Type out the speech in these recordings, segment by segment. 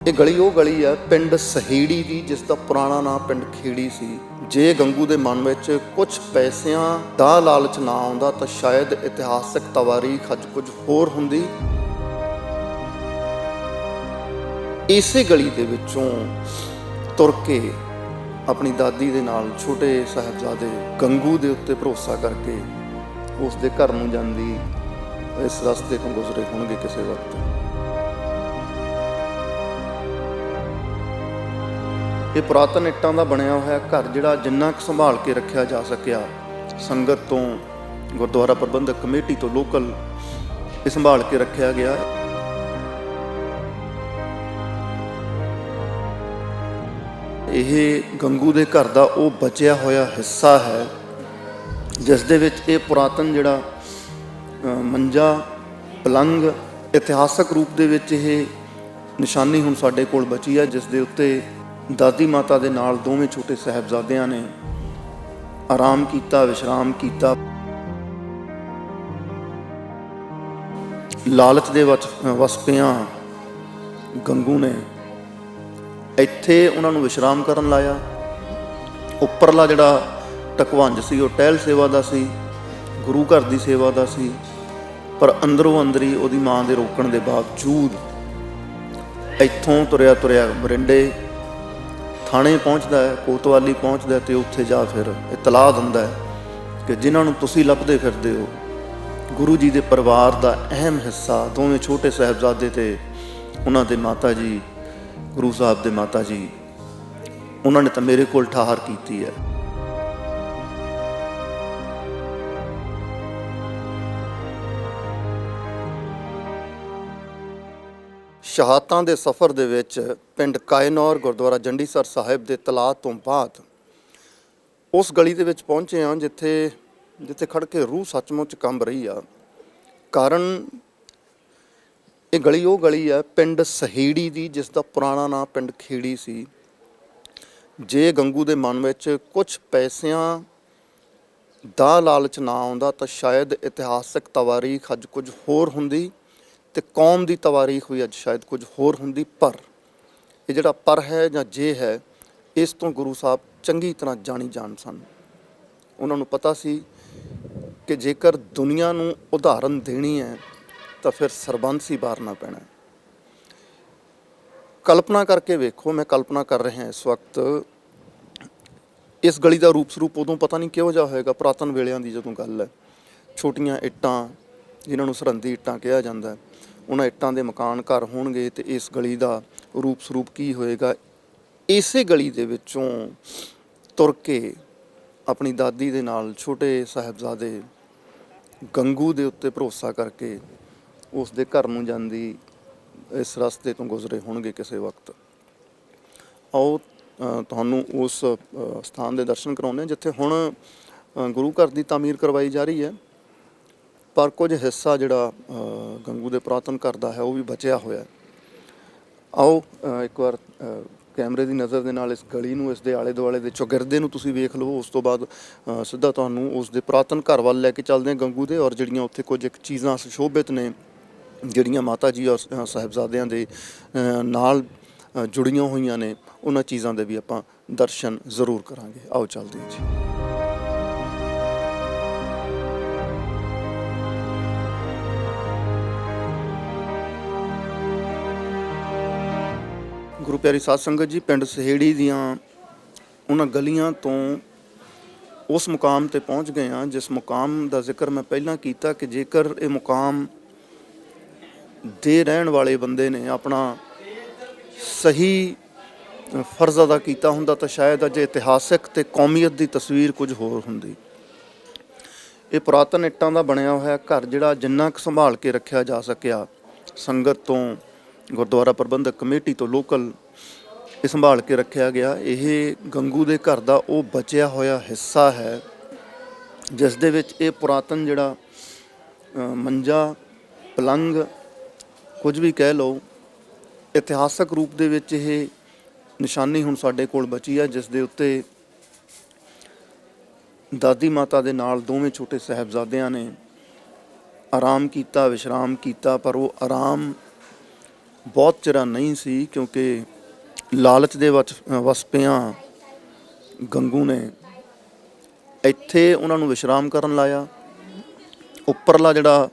ਇਹ ਗਲੀ ਉਹ ਗਲੀ ਹੈ ਪਿੰਡ ਸਹੇੜੀ ਦੀ, ਜਿਸ ਦਾ ਪੁਰਾਣਾ ਨਾਮ ਪਿੰਡ ਖੇੜੀ ਸੀ। ਜੇ ਗੰਗੂ ਦੇ ਮਨ ਵਿੱਚ ਕੁਝ ਪੈਸਿਆਂ ਦਾ ਲਾਲਚ ਨਾ ਆਉਂਦਾ, ਤਾਂ ਸ਼ਾਇਦ ਇਤਿਹਾਸਕ ਤਵਾਰੀਖ ਅੱਜ ਕੁਝ ਹੋਰ ਹੁੰਦੀ। ਇਸੇ ਗਲੀ ਦੇ ਵਿੱਚੋਂ ਤੁਰ ਕੇ ਆਪਣੀ ਦਾਦੀ ਦੇ ਨਾਲ ਛੋਟੇ ਸਾਹਿਬਜ਼ਾਦੇ ਗੰਗੂ ਦੇ ਉੱਤੇ ਭਰੋਸਾ ਕਰਕੇ ਉਸ ਦੇ ਘਰ ਨੂੰ ਜਾਂਦੀ, ਇਸ ਰਸਤੇ ਤੋਂ ਗੁਜ਼ਰੇ ਹੋਣਗੇ ਕਿਸੇ ਵਕਤ। ਇਹ ਪੁਰਾਤਨ ਇੱਟਾਂ ਦਾ ਬਣਿਆ ਹੋਇਆ ਘਰ ਜਿਹੜਾ ਜਿੰਨਾ ਕੁ ਸੰਭਾਲ ਕੇ ਰੱਖਿਆ ਜਾ ਸਕਿਆ। ਸੰਗਤ ਤੋਂ ਗੁਰਦੁਆਰਾ ਪ੍ਰਬੰਧਕ ਕਮੇਟੀ ਤੋਂ ਲੋਕਲ ਇਹ ਸੰਭਾਲ ਕੇ ਰੱਖਿਆ ਗਿਆ। ਇਹ ਗੰਗੂ ਦੇ ਘਰ ਦਾ ਉਹ ਬਚਿਆ ਹੋਇਆ ਹਿੱਸਾ ਹੈ, ਜਿਸ ਦੇ ਵਿੱਚ ਇਹ ਪੁਰਾਤਨ ਜਿਹੜਾ ਮੰਜਾ ਪਲੰਗ ਇਤਿਹਾਸਕ ਰੂਪ ਦੇ ਵਿੱਚ ਇਹ ਨਿਸ਼ਾਨੀ ਹੁਣ ਸਾਡੇ ਕੋਲ ਬਚੀ ਹੈ, ਜਿਸ ਦੇ ਉੱਤੇ ਦਾਦੀ ਮਾਤਾ ਦੇ ਨਾਲ ਦੋਵੇਂ ਛੋਟੇ ਸਹਿਬਜ਼ਾਦਿਆਂ ਨੇ ਆਰਾਮ ਕੀਤਾ, ਵਿਸ਼ਰਾਮ ਕੀਤਾ। ਲਾਲਚ ਦੇ ਵਿੱਚ ਵਸਪਿਆਂ ਗੰਗੂ ਨੇ ਇੱਥੇ ਉਹਨਾਂ ਨੂੰ ਵਿਸ਼ਰਾਮ ਕਰਨ ਲਾਇਆ। ਉੱਪਰਲਾ ਜਿਹੜਾ ਟਕਵੰਜ ਸੀ, ਉਹ ਟਹਿਲ ਸੇਵਾ ਦਾ ਸੀ, ਗੁਰੂ ਘਰ ਦੀ ਸੇਵਾ ਦਾ ਸੀ, ਪਰ ਅੰਦਰੋਂ ਅੰਦਰੀ ਉਹਦੀ ਮਾਂ ਦੇ ਰੋਕਣ ਦੇ ਬਾਵਜੂਦ ਇੱਥੋਂ ਤੁਰਿਆ ਤੁਰਿਆ ਮਰਿੰਡੇ ਥਾਣੇ ਪਹੁੰਚਦਾ ਹੈ, ਕੋਤਵਾਲੀ ਪਹੁੰਚਦਾ ਹੈ ਤੇ ਉੱਥੇ ਜਾ ਫਿਰ ਇਤਲਾਹ ਦਿੰਦਾ ਹੈ ਕਿ ਜਿਨ੍ਹਾਂ ਨੂੰ ਤੁਸੀਂ ਲੱਭਦੇ ਫਿਰਦੇ ਹੋ, ਗੁਰੂ ਜੀ ਦੇ ਪਰਿਵਾਰ ਦਾ ਅਹਿਮ ਹਿੱਸਾ ਦੋਵੇਂ ਛੋਟੇ ਸਾਹਿਬਜ਼ਾਦੇ ਤੇ ਉਹਨਾਂ ਦੇ ਮਾਤਾ ਜੀ, ਗੁਰੂ ਸਾਹਿਬ ਦੇ ਮਾਤਾ ਜੀ, ਉਹਨਾਂ ਨੇ ਤਾਂ ਮੇਰੇ ਕੋਲ ਠਾਹਰ ਕੀਤੀ ਹੈ। ਸ਼ਹਾਦਤਾਂ ਦੇ ਸਫ਼ਰ ਦੇ ਵਿੱਚ ਪਿੰਡ ਕਾਇਨੌਰ ਗੁਰਦੁਆਰਾ ਜੰਡੀਸਰ ਸਾਹਿਬ ਦੇ ਤਲਾਅ ਤੋਂ ਬਾਅਦ ਉਸ ਗਲੀ ਦੇ ਵਿੱਚ ਪਹੁੰਚੇ ਹਾਂ ਜਿੱਥੇ ਜਿੱਥੇ ਖੜ ਕੇ ਰੂਹ ਸੱਚਮੁੱਚ ਕੰਬ ਰਹੀ ਆ। ਕਾਰਨ ਇਹ ਗਲੀ ਉਹ ਗਲੀ ਆ, ਪਿੰਡ ਸਹੇੜੀ ਦੀ, ਜਿਸ ਦਾ ਪੁਰਾਣਾ ਨਾਮ ਪਿੰਡ ਖੇੜੀ ਸੀ। ਜੇ ਗੰਗੂ ਦੇ ਮਨ ਵਿੱਚ ਕੁਝ ਪੈਸਿਆਂ ਦਾ ਲਾਲਚ ਨਾ ਆਉਂਦਾ ਤਾਂ ਸ਼ਾਇਦ ਇਤਿਹਾਸਕ ਤਵਾਰੀਖ ਅੱਜ ਕੁਝ ਹੋਰ ਹੁੰਦੀ। ਤੇ ਕੌਮ ਦੀ ਤਵਾਰੀਖ ਵੀ ਅੱਜ ਸ਼ਾਇਦ ਕੁਝ ਹੋਰ ਹੁੰਦੀ, ਪਰ ਇਹ ਜਿਹੜਾ ਪਰ ਹੈ ਜਾਂ ਜੇ ਹੈ, ਇਸ ਤੋਂ ਗੁਰੂ ਸਾਹਿਬ ਚੰਗੀ ਤਰ੍ਹਾਂ ਜਾਣੀ ਜਾਣ ਸਨ। ਉਹਨਾਂ ਨੂੰ ਪਤਾ ਸੀ ਕਿ ਜੇਕਰ ਦੁਨੀਆ ਨੂੰ ਉਦਾਹਰਨ ਦੇਣੀ ਹੈ, ਤਾਂ ਫਿਰ ਸਰਬੰਸ ਹੀ ਬਾਰਨਾ ਪੈਣਾ। ਕਲਪਨਾ ਕਰਕੇ ਵੇਖੋ, ਮੈਂ ਕਲਪਨਾ ਕਰ ਰਿਹਾ ਇਸ ਵਕਤ। ਇਸ ਗਲੀ ਦਾ ਰੂਪ ਸਰੂਪ ਉਦੋਂ ਪਤਾ ਨਹੀਂ ਕਿਹੋ ਜਿਹਾ ਹੋਏਗਾ, ਪੁਰਾਤਨ ਵੇਲਿਆਂ ਦੀ ਜਦੋਂ ਗੱਲ ਹੈ। ਛੋਟੀਆਂ ਇੱਟਾਂ ਜਿਨ੍ਹਾਂ ਨੂੰ ਸਰਹੰਦੀ ਇੱਟਾਂ ਕਿਹਾ ਜਾਂਦਾ ਹੈ, ਉਹਨਾਂ ਇੱਟਾਂ ਦੇ ਮਕਾਨ ਘਰ ਹੋਣਗੇ ਤੇ ਇਸ ਗਲੀ ਦਾ ਰੂਪ ਸਰੂਪ ਕੀ ਹੋਏਗਾ? ਇਸੇ ਗਲੀ ਦੇ ਵਿੱਚੋਂ ਤੁਰ ਕੇ ਆਪਣੀ ਦਾਦੀ ਦੇ ਨਾਲ ਛੋਟੇ ਸਾਹਿਬਜ਼ਾਦੇ ਗੰਗੂ ਦੇ ਉੱਤੇ ਭਰੋਸਾ ਕਰਕੇ ਉਸ ਦੇ ਘਰ ਨੂੰ ਜਾਂਦੀ, ਇਸ ਰਸਤੇ ਤੋਂ ਗੁਜ਼ਰੇ ਹੋਣਗੇ ਕਿਸੇ ਵਕਤ। ਆਓ ਤੁਹਾਨੂੰ ਉਸ ਸਥਾਨ ਦੇ ਦਰਸ਼ਨ ਕਰਾਉਂਦੇ ਹਾਂ, ਜਿੱਥੇ ਹੁਣ ਗੁਰੂ ਘਰ ਦੀ ਤਾਮੀਰ ਕਰਵਾਈ ਜਾ ਰਹੀ ਹੈ। ਪਰ ਕੁਝ ਹਿੱਸਾ ਜਿਹੜਾ ਗੰਗੂ ਦੇ ਪੁਰਾਤਨ ਘਰ ਦਾ ਹੈ, ਉਹ ਵੀ ਬਚਿਆ ਹੋਇਆ ਆਓ ਇੱਕ ਵਾਰ ਕੈਮਰੇ ਦੀ ਨਜ਼ਰ ਦੇ ਨਾਲ ਇਸ ਗਲੀ ਨੂੰ, ਇਸ ਦੇ ਆਲੇ ਦੁਆਲੇ ਦੇ ਚੌਗਿਰਦੇ ਨੂੰ ਤੁਸੀਂ ਵੇਖ ਲਓ ਉਸ ਤੋਂ ਬਾਅਦ ਸਿੱਧਾ ਤੁਹਾਨੂੰ ਉਸ ਦੇ ਪੁਰਾਤਨ ਘਰ ਵੱਲ ਲੈ ਕੇ ਚੱਲਦੇ ਹਾਂ ਗੰਗੂ ਦੇ ਔਰ ਜਿਹੜੀਆਂ ਉੱਥੇ ਕੁਝ ਇੱਕ ਚੀਜ਼ਾਂ ਸੁਸ਼ੋਭਿਤ ਨੇ, ਜਿਹੜੀਆਂ ਮਾਤਾ ਜੀ ਔਰ ਸਾਹਿਬਜ਼ਾਦਿਆਂ ਦੇ ਨਾਲ ਜੁੜੀਆਂ ਹੋਈਆਂ ਨੇ, ਉਹਨਾਂ ਚੀਜ਼ਾਂ ਦੇ ਵੀ ਆਪਾਂ ਦਰਸ਼ਨ ਜ਼ਰੂਰ ਕਰਾਂਗੇ। ਆਓ, ਚੱਲਦੇ ਹਾਂ ਜੀ। ਗੁਰੂ ਪਿਆਰੀ ਸਾਧ ਸੰਗਤ ਜੀ, ਪਿੰਡ ਸਹੇੜੀ ਦੀਆਂ ਉਹਨਾਂ ਗਲੀਆਂ ਤੋਂ ਉਸ ਮੁਕਾਮ ਤੇ ਪਹੁੰਚ ਗਏ ਹਾਂ, ਜਿਸ ਮੁਕਾਮ ਦਾ ਜ਼ਿਕਰ ਮੈਂ ਪਹਿਲਾਂ ਕੀਤਾ ਕਿ ਜੇਕਰ ਇਹ ਮੁਕਾਮ ਦੇ ਰਹਿਣ ਵਾਲੇ ਬੰਦੇ ਨੇ ਆਪਣਾ ਸਹੀ ਫਰਜ਼ ਅਦਾ ਕੀਤਾ ਹੁੰਦਾ, ਤਾਂ ਸ਼ਾਇਦ ਅੱਜ ਇਤਿਹਾਸਕ ਤੇ ਕੌਮੀਅਤ ਦੀ ਤਸਵੀਰ ਕੁਝ ਹੋਰ ਹੁੰਦੀ। ਇਹ ਪੁਰਾਤਨ ਇੱਟਾਂ ਦਾ ਬਣਿਆ ਹੋਇਆ ਘਰ, ਜਿਹੜਾ ਜਿੰਨਾ ਕੁ ਸੰਭਾਲ ਕੇ ਰੱਖਿਆ ਜਾ ਸਕਿਆ ਸੰਗਤ ਤੋਂ ਗੁਰਦੁਆਰਾ ਪ੍ਰਬੰਧਕ ਕਮੇਟੀ ਤੋਂ ਲੋਕਲ ਇਹ ਸੰਭਾਲ ਕੇ ਰੱਖਿਆ ਗਿਆ। ਇਹ ਗੰਗੂ ਦੇ ਘਰ ਦਾ ਉਹ ਬਚਿਆ ਹੋਇਆ ਹਿੱਸਾ ਹੈ, ਜਿਸ ਦੇ ਵਿੱਚ ਇਹ ਪੁਰਾਤਨ ਜਿਹੜਾ ਮੰਜਾ, ਪਲੰਗ, ਕੁਝ ਵੀ ਕਹਿ ਲਓ, ਇਤਿਹਾਸਕ ਰੂਪ ਦੇ ਵਿੱਚ ਇਹ ਨਿਸ਼ਾਨੀ ਹੁਣ ਸਾਡੇ ਕੋਲ ਬਚੀ ਹੈ ਜਿਸ ਦੇ ਉੱਤੇ ਦਾਦੀ ਮਾਤਾ ਦੇ ਨਾਲ ਦੋਵੇਂ ਛੋਟੇ ਸਾਹਿਬਜ਼ਾਦਿਆਂ ਨੇ ਆਰਾਮ ਕੀਤਾ, ਵਿਸ਼ਰਾਮ ਕੀਤਾ, ਪਰ ਉਹ ਆਰਾਮ ਬਹੁਤ ਚਿਰਾਂ ਨਹੀਂ ਸੀ ਕਿਉਂਕਿ ਲਾਲਚ ਦੇ ਵਿੱਚ ਵਸ ਪਿਆਂ ਗੰਗੂ ਨੇ ਇੱਥੇ ਉਹਨਾਂ ਨੂੰ ਵਿਸ਼ਰਾਮ ਕਰਨ ਲਾਇਆ। ਉੱਪਰਲਾ ਜਿਹੜਾ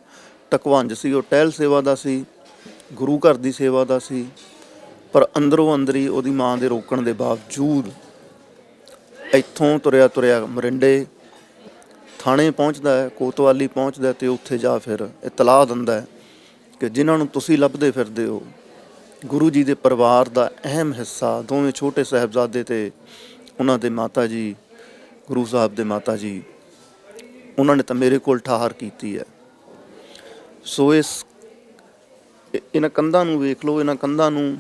ਟਕਵੰਜ ਸੀ, ਉਹ ਟਹਿਲ ਸੇਵਾ ਦਾ ਸੀ, ਗੁਰੂ ਘਰ ਦੀ ਸੇਵਾ ਦਾ ਸੀ, ਪਰ ਅੰਦਰੋਂ ਅੰਦਰੀ ਉਹਦੀ ਮਾਂ ਦੇ ਰੋਕਣ ਦੇ ਬਾਵਜੂਦ ਇੱਥੋਂ ਤੁਰਿਆ ਤੁਰਿਆ ਮਰਿੰਡੇ ਥਾਣੇ ਪਹੁੰਚਦਾ ਹੈ, ਕੋਤਵਾਲੀ ਪਹੁੰਚਦਾ ਹੈ ਤੇ ਉੱਥੇ ਜਾ ਫਿਰ ਇਤਲਾਹ ਦਿੰਦਾ ਹੈ। ਕਿ ਜਿਨ੍ਹਾਂ ਨੂੰ ਤੁਸੀਂ ਲੱਭਦੇ ਫਿਰਦੇ ਹੋ, ਗੁਰੂ ਜੀ ਦੇ ਪਰਿਵਾਰ ਦਾ ਅਹਿਮ ਹਿੱਸਾ, ਦੋਵੇਂ ਛੋਟੇ ਸਾਹਿਬਜ਼ਾਦੇ ਤੇ ਉਹਨਾਂ ਦੇ ਮਾਤਾ ਜੀ, ਗੁਰੂ ਸਾਹਿਬ ਦੇ ਮਾਤਾ ਜੀ, ਉਹਨਾਂ ਨੇ ਤਾਂ ਮੇਰੇ ਕੋਲ ਠਾਹਰ ਕੀਤੀ ਹੈ। ਸੋ ਇਸ ਇਹਨਾਂ ਕੰਧਾਂ ਨੂੰ ਵੇਖ ਲਓ, ਇਹਨਾਂ ਕੰਧਾਂ ਨੂੰ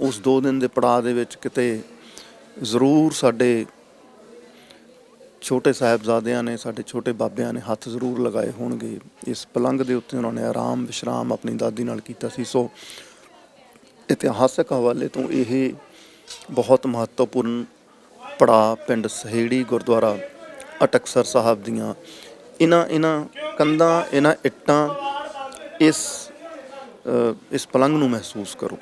ਉਸ ਦੋ ਦਿਨ ਦੇ ਪੜਾਅ ਦੇ ਵਿੱਚ ਕਿਤੇ ਜ਼ਰੂਰ ਸਾਡੇ ਛੋਟੇ ਸਾਹਿਬਜ਼ਾਦਿਆਂ ਨੇ, ਸਾਡੇ ਛੋਟੇ ਬਾਬਿਆਂ ਨੇ ਹੱਥ ਜ਼ਰੂਰ ਲਗਾਏ ਹੋਣਗੇ। ਇਸ ਪਲੰਗ ਦੇ ਉੱਤੇ ਉਹਨਾਂ ਨੇ ਆਰਾਮ, ਵਿਸ਼ਰਾਮ ਆਪਣੀ ਦਾਦੀ ਨਾਲ ਕੀਤਾ ਸੀ। ਸੋ ਇਤਿਹਾਸਕ ਹਵਾਲੇ ਤੋਂ ਇਹ ਬਹੁਤ ਮਹੱਤਵਪੂਰਨ ਪੜਾ ਪਿੰਡ ਸਹੇੜੀ ਗੁਰਦੁਆਰਾ ਅਟਕਸਰ ਸਾਹਿਬ ਦੀਆਂ। ਇਹਨਾਂ ਇਹਨਾਂ ਕੰਧਾਂ, ਇਹਨਾਂ ਇੱਟਾਂ ਇਸ ਇਸ ਪਲੰਗ ਨੂੰ ਮਹਿਸੂਸ ਕਰੋ।